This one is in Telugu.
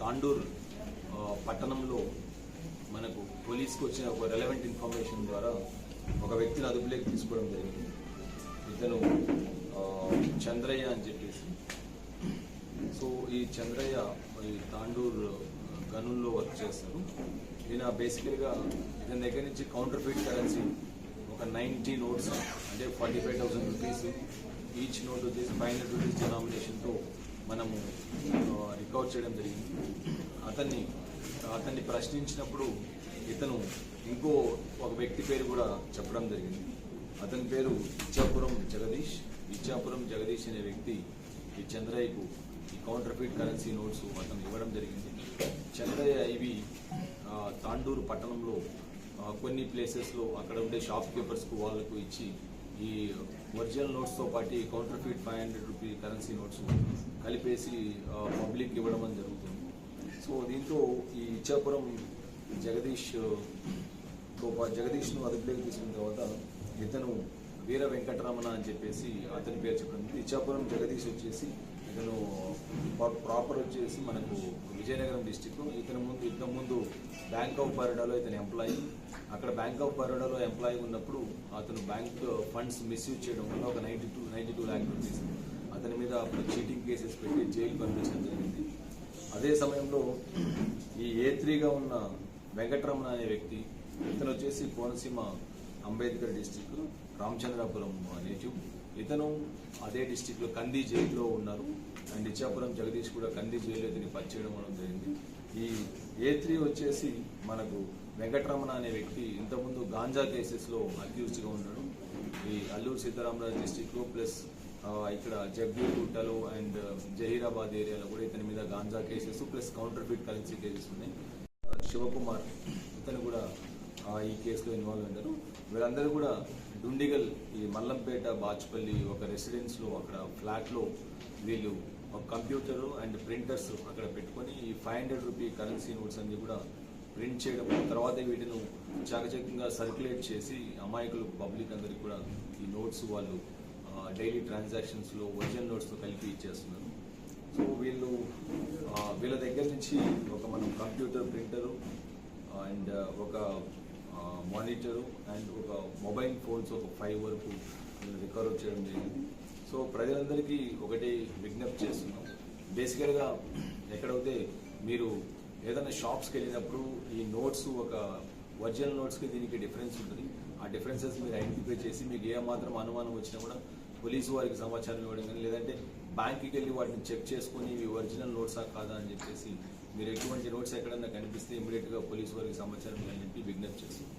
తాండూర్ పట్టణంలో మనకు పోలీస్కి వచ్చిన ఒక రెలవెంట్ ఇన్ఫర్మేషన్ ద్వారా ఒక వ్యక్తిని అదుపులోకి తీసుకోవడం జరిగింది. ఇతను చంద్రయ్య అని చెప్పేసి. సో ఈ చంద్రయ్య ఈ తాండూర్ గనుల్లో వర్క్ చేస్తారు ఈయన బేసికల్గా ఇతని దగ్గర నుంచి కౌంటర్ ఫీట్ కరెన్సీ ఒక నైంటీ నోట్స్ అంటే forty five thousand rupees each note వచ్చేసి ఫైవ్ హండ్రెడ్ రూపీస్ డినామినేషన్తో మనము అవుట్ చేయడం జరిగింది. అతన్ని అతన్ని ప్రశ్నించినప్పుడు ఇతను ఇంకో ఒక వ్యక్తి పేరు కూడా చెప్పడం జరిగింది. అతని పేరు ఇచ్చాపురం జగదీష్. ఇచ్చాపురం జగదీష్ అనే వ్యక్తి ఈ చంద్రయ్యకు ఈ కౌంటర్ఫీట్ కరెన్సీ నోట్స్ అతను ఇవ్వడం జరిగింది. చంద్రయ్య ఇవి తాండూరు పట్టణంలో కొన్ని ప్లేసెస్లో అక్కడ ఉండే షాప్ కీపర్స్కు వాళ్ళకు ఇచ్చి ఈ ఒరిజినల్ నోట్స్తో పాటు ఈ counterfeit five hundred rupee currency notes కలిపేసి పబ్లిక్ ఇవ్వడం అని జరుగుతుంది. సో దీంతో ఈ ఇచ్చాపురం జగదీష్తో జగదీష్ను అదుపులోకి తీసుకున్న తర్వాత ఇతను వీర వెంకటరమణ అని చెప్పేసి అతని పేరు చెప్పడం ఇచ్చాపురం జగదీష్ వచ్చేసి ఇతను ప్రాపర్ వచ్చేసి మనకు విజయనగరం డిస్టిక్ ఇతను ముందు ఇంతకు ముందు బ్యాంక్ ఆఫ్ బరోడాలో ఇతను ఎంప్లాయీ అక్కడ బ్యాంక్ ఆఫ్ బరోడాలో ఎంప్లాయీ ఉన్నప్పుడు అతను బ్యాంక్ ఫండ్స్ మిస్యూజ్ చేయడం వల్ల ఒక ninety two ninety two lakh rupees అతని మీద అప్పుడు చీటింగ్ కేసెస్ పెట్టి జైలు పంపించడం జరిగింది. అదే సమయంలో ఈ ఏ త్రీగా ఉన్న వెంకటరమణ అనే వ్యక్తి ఇతను వచ్చేసి కోనసీమ అంబేద్కర్ డిస్టిక్ రామచంద్రాపురం నేటివ్ ఇతను అదే డిస్టిక్లో కంది జైల్లో ఉన్నారు. అండ్ ఇచ్చాపురం జగదీష్ కూడా కంది జైల్లో ఇతని పనిచేయడం అనడం జరిగింది. ఈ ఏ త్రీ వచ్చేసి మనకు వెంకటరమణ అనే వ్యక్తి ఇంతకుముందు గాంజా కేసెస్లో అక్యూజ్డ్గా ఉన్నాడు. ఈ అల్లూరు సీతారామరాజు డిస్టిక్లో ప్లస్ ఇక్కడ జగ్గూర్గుట్టలో అండ్ జహీరాబాద్ ఏరియాలో కూడా ఇతని మీద ganja cases plus counterfeit currency cases ఉన్నాయి. శివకుమార్ ఇతను కూడా ఈ కేసులో ఇన్వాల్వ్ అయ్యారు. వీళ్ళందరూ కూడా డుండిగల్ ఈ మల్లంపేట బాచ్పల్లి ఒక రెసిడెన్స్లో అక్కడ ఫ్లాట్లో వీళ్ళు ఒక కంప్యూటర్ అండ్ ప్రింటర్స్ అక్కడ పెట్టుకొని ఈ five hundred rupee currency notes అన్ని కూడా ప్రింట్ చేయడం తర్వాత వీటిని చాకచక్యంగా సర్క్యులేట్ చేసి అమాయకులు పబ్లిక్ అందరికి కూడా ఈ నోట్స్ వాళ్ళు డైలీ ట్రాన్సాక్షన్స్లో ఒరిజినల్ నోట్స్తో కలిపి ఇచ్చేస్తున్నారు. సో వీళ్ళు వీళ్ళ దగ్గర నుంచి ఒక మనం కంప్యూటర్ ప్రింటరు అండ్ ఒక మానిటరు అండ్ ఒక మొబైల్ ఫోన్స్ ఒక ఫైవ్ వరకు రికవర్ చేయడం జరిగింది. సో ప్రజలందరికీ ఒకటి విజ్ఞప్తి చేస్తున్నాం. బేసికల్గా ఎక్కడైతే మీరు ఏదైనా షాప్స్కి వెళ్ళినప్పుడు ఈ నోట్స్ ఒక ఒరిజినల్ నోట్స్కి దీనికి డిఫరెన్స్ ఉంటుంది. ఆ డిఫరెన్సెస్ మీరు ఐడెంటిఫై చేసి మీకు ఏ మాత్రం అనుమానం వచ్చినా కూడా పోలీసు వారికి సమాచారం ఇవ్వడం కానీ లేదంటే బ్యాంక్కి వెళ్ళి వాటిని చెక్ చేసుకొని ఇవి ఒరిజినల్ నోట్సా కాదా? అని చెప్పేసి మీరు ఎటువంటి నోట్స్ ఎక్కడన్నా కనిపిస్తే ఇమీడియట్గా పోలీసు వారికి సమాచారం ఇవ్వాలని చెప్పి విజ్ఞప్తి చేస్తున్నాం.